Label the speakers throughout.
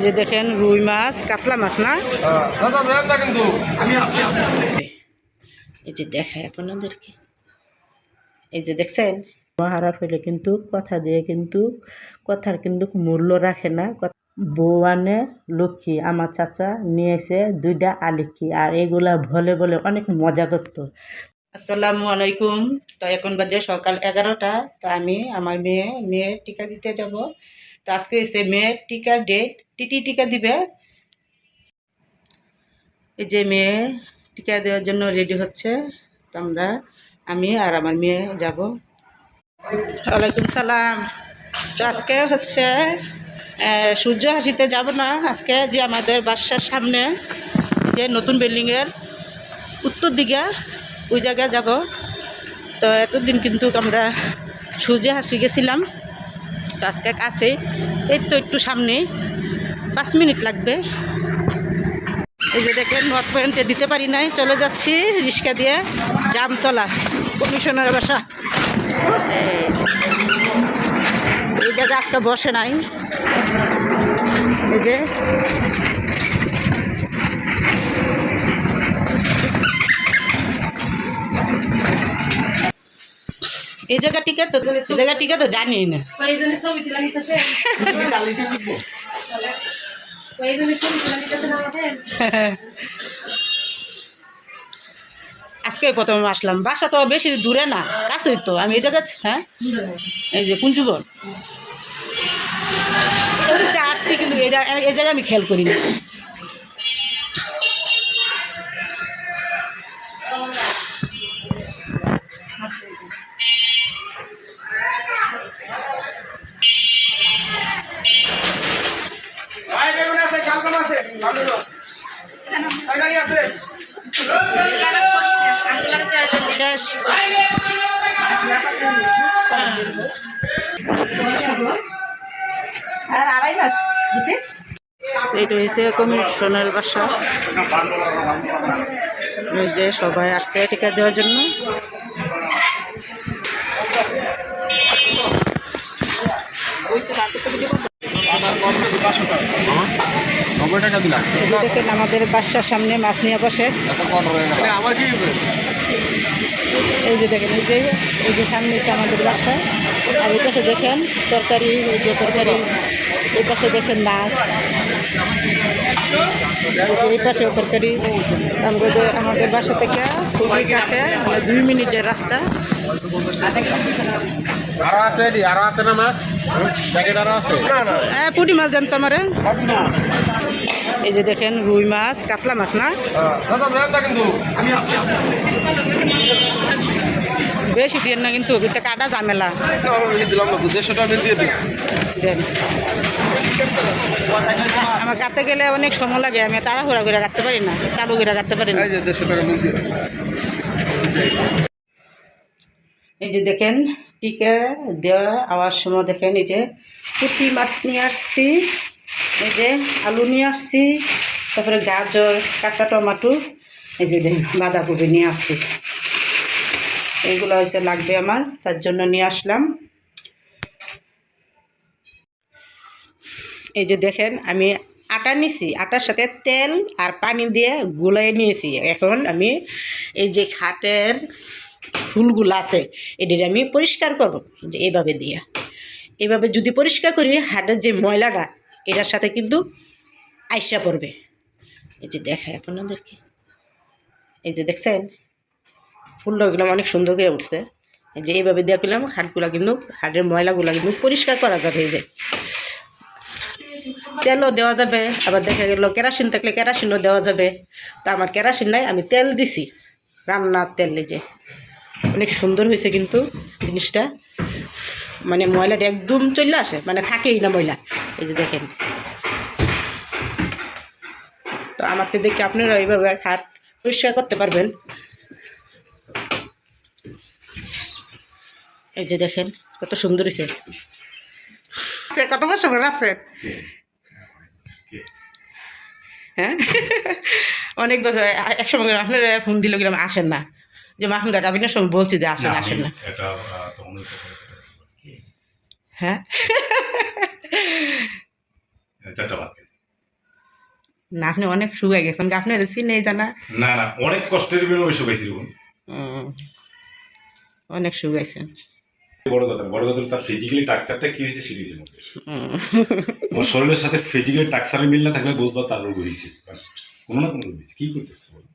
Speaker 1: এই যে দেখেন রুই মাছ কাতলা মাছ না? এই যে দেখায় আপনাদেরকে। এই যে দেখছেন? মহারার হইলে কিন্তু কথা দিয়ে কিন্তু কথার কিন্তু মূল্য রাখে না। আনে লক্ষ্মী আমার চাচা নিয়েছে দুইটা আলিকি আর এগুলা বলে বলে অনেক মজা করতো। আসসালামু আলাইকুম। তো এখন বাজে সকাল এগারোটা। তো আমি আমার মেয়ে মেয়ে টিকা দিতে যাব। আজকে এসে মেয়ের টিকা ডেট টিটি টিকা দিবে। এই যে মেয়ে টিকা দেওয়ার জন্য রেডি হচ্ছে। তো আমরা, আমি আর আমার মেয়ে যাব। ওয়ালাইকুম সালাম। তো আজকে হচ্ছে সূর্য হাসিতে যাব না। আজকে যে আমাদের বাসার সামনে যে নতুন বিল্ডিংয়ের উত্তর দিকে ওই জায়গায় যাব। তো এতদিন কিন্তু আমরা সূর্য হাসি গেছিলাম। তো আজকে কাছে এই তো একটু সামনে। পাঁচ মিনিট লাগবে। এই যে দেখেন নর্থ পয়েন্টে দিতে পারি নাই। চলে যাচ্ছি রিক্সা দিয়ে জামতলা, কমিশনের বাসা। এই- এই জায়গা আজকে বসে নাই। এই যে এই জায়গা জায়গা জানি না।
Speaker 2: না
Speaker 1: আজকে প্রথম আসলাম। বাসা তো বেশি দূরে না কাছেই তো। আমি এই জায়গা হ্যাঁ? এই যে এদিকটা আসছি কিন্তু এই জায়গা এই জায়গায় আমি খেয়াল করি শেষ। আর আড়াই মাস এইটা হয়েছে কমিশনের বাসা। যে সবাই আসছে টিকা দেওয়ার জন্য।
Speaker 3: নব্বই টাকা দিলাম।
Speaker 1: দেখেন আমাদের বাসার সামনে মাছ নিয়ে বসে। এই যে দেখেন এই যে এই যে সামনে আমাদের বাসা। আর এই পাশে দেখেন তরকারি এই যে তরকারি এই পাশে দেখেন মাছ। এই পাশে তরকারি। আমাদের আমাদের বাসা থেকে খুবই কাছে মানে দুই মিনিটের রাস্তা।
Speaker 3: আরও আছে এটি আরও আছে না মাছ? প্যাকেট আরও আছে? না না।
Speaker 1: হ্যাঁ পুঁটি মাছ জানতো আমারে এই যে দেখেন রুই মাছ কাতলা মাছ না?
Speaker 3: দাদা দেন না কিন্তু। আমি আছি
Speaker 1: বেশি দিয়ে না কিন্তু এটা কাটা ঝামেলা। দেন। আমার কাটতে গেলে অনেক সময় লাগে আমি তাড়াহুড়া করে কাটতে পারি না চালু করে কাটতে পারি না।
Speaker 3: এই যে দেড়শো টাকা
Speaker 1: এই যে দেখেন টিকা দেওয়া আওয়ার সময় দেখেন এই যে পুঁটি মাছ নিয়ে আসছি, এই যে আলু নিয়ে আসছি, তারপরে গাজর, কাঁচা টমাটো, এই যে বাঁধাকপি নিয়ে আসছি। এইগুলো হয়তো লাগবে আমার, তার জন্য নিয়ে আসলাম। এই যে দেখেন আমি আটা নিছি, আটার সাথে তেল আর পানি দিয়ে গুলাই নিয়েছি। এখন আমি এই যে খাটের ফুলগুলো আছে, এদের আমি পরিষ্কার করব যে এইভাবে দিয়ে। এইভাবে যদি পরিষ্কার করি হাটের যে ময়লাটা, এটার সাথে কিন্তু আইসা পড়বে। এই যে দেখায় আপনাদেরকে। এই যে দেখছেন, ফুলগুলো অনেক সুন্দর করে উঠছে। এই যে এইভাবে দেওয়া করলাম হাটগুলো কিন্তু হাটের ময়লাগুলো কিন্তু পরিষ্কার করা যাবে এই যে। তেলও দেওয়া যাবে, আবার দেখা গেল কেরাসিন থাকলে কেরাসিনও দেওয়া যাবে। তা আমার কেরাসিন নাই, আমি তেল দিছি, রান্নার তেল যে। অনেক সুন্দর হয়েছে কিন্তু জিনিসটা। মানে ময়লাটা একদম চলে আসে মানে থাকেই না ময়লা। এই যে দেখেন। তো আমার তো দেখে আপনারা এইভাবে হাত পরিষ্কার করতে পারবেন। এই যে দেখেন কত সুন্দর হয়েছে। সে কত বছর করে আছে? হ্যাঁ? অনেক বছর এক সময় আপনারা ফোন দিল গেলাম আসেন না। যে মাহমুদ কাকা আপনার সময় বলছি যে আসেন আসেন না।
Speaker 4: বলতেছিল।
Speaker 1: হ্যাঁ? না আপনি অনেক শুয়ে গেছেন। আপনি চিনে জানা?
Speaker 4: না না অনেক কষ্টের বিনিময়ে শুকাইছি
Speaker 1: অনেক শুকাইছেন।
Speaker 4: বড় কথা বড় কথা তার ফিজিক্যালি টাকচারটা কি হয়েছে সেটি হয়েছে শরীরের সাথে ফিজিক্যালি টাকচারের মিল না থাকলে বুঝবা তার রোগ হয়েছে। কোনো না কোনো রোগ হয়েছে। কি করতেছে বলো?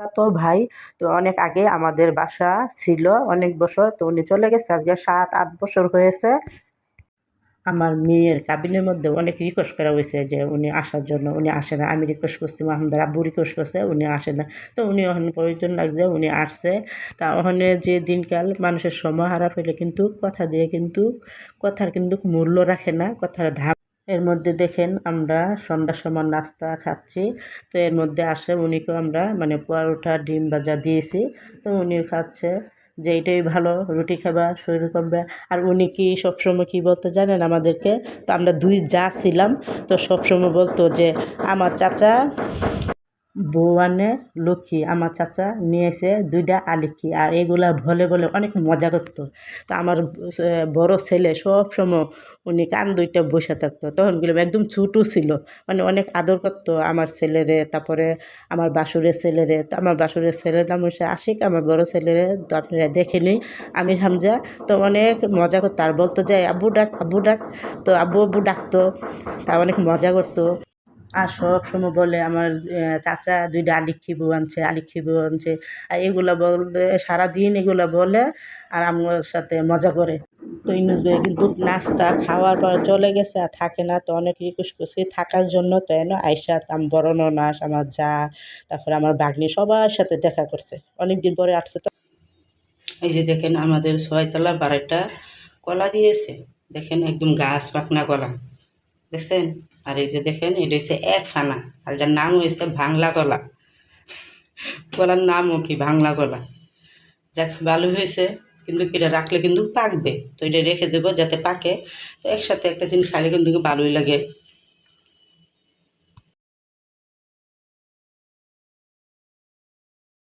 Speaker 1: তো ভাই, তো অনেক আগে আমাদের বাসা ছিল, অনেক বছর, তো উনি চলে গেছে, আজকে সাত, আট বছর হয়েছে। আমার মেয়ের কাবিনের মধ্যে অনেক রিকোয়েস্ট করা হয়েছে যে উনি আসার জন্য, উনি আসে না। আমি রিকোয়েস্ট করছি মাহমুদার আব্বু রিকোয়েস্ট করছে, উনি আসে না। তো উনি ওখানে প্রয়োজন লাগছে, উনি আসছে। তা ওখানে যে দিনকাল, মানুষের সময় হারা হইলে কিন্তু কথা দিয়ে কিন্তু কথার কিন্তু মূল্য রাখে না, কথার ধাম এর মধ্যে দেখেন আমরা সন্ধ্যার সময় নাস্তা খাচ্ছি। তো এর মধ্যে আসে উনিকে আমরা মানে পরোটা, ডিম ভাজা দিয়েছি। তো উনিও খাচ্ছে যে এটাই ভালো, রুটি খাবা, শরীর কমবে আর উনি কি সবসময় কী বলতো জানেন আমাদেরকে? তো আমরা দুই যা ছিলাম, তো সবসময় বলতো যে, আমার চাচা বউ আনে লক্ষ্মী আমার চাচা নিয়ে এসে দুইটা আলিখি আর এগুলা বলে বলে অনেক মজা করতো। তো আমার বড় ছেলে সব সময় উনি কান দুইটা বসে থাকতো। তখনগুলো একদম ছোটো ছিল। মানে অনেক আদর করতো আমার ছেলেরে, তারপরে আমার বাসুরের ছেলেরে। তো আমার বাসুরের ছেলের নাম হচ্ছে আশিক, আমার বড় ছেলেরে তো আপনারা দেখেনি আমির হামজা। তো অনেক মজা করতো। আর বলতো যে, আব্বু ডাক আব্বু ডাক। তো আব্বু আব্বু ডাকতো। তা অনেক মজা করতো। আর সব সময় বলে আমার চাচা দুইটা আলিক্ষি বউ আনছে, আলিক্ষি বউ আনছে। আর এগুলো বলতে, সারাদিন এগুলো বলে আর আমার সাথে মজা করে। তো ইনুস ভাই কিন্তু নাস্তা খাওয়ার পর চলে গেছে আর থাকে না, তো অনেক রিকোয়েস্ট করছি থাকার জন্য। তো এন আইসা আমার বড় ননাস, আমার যা, তারপরে আমার বাগনি সবার সাথে দেখা করছে। অনেক দিন পরে আসছে তো। এই যে দেখেন আমাদের ছয়তলা বাড়িটা কলা দিয়েছে। দেখেন একদম গাছ পাকনা কলা। দেখছেন? আর এই যে দেখেন, এটা হচ্ছে এক ফানা আর এটার নাম হয়েছে ভাংলা কলা কলার নামও কি ভাংলা কলা যাক, ভালো হয়েছে, কিন্তু এটা রাখলে কিন্তু পাকবে। তো এটা রেখে দেবো যাতে পাকে। তো একসাথে একটা দিন খাইলে কিন্তু ভালোই লাগে।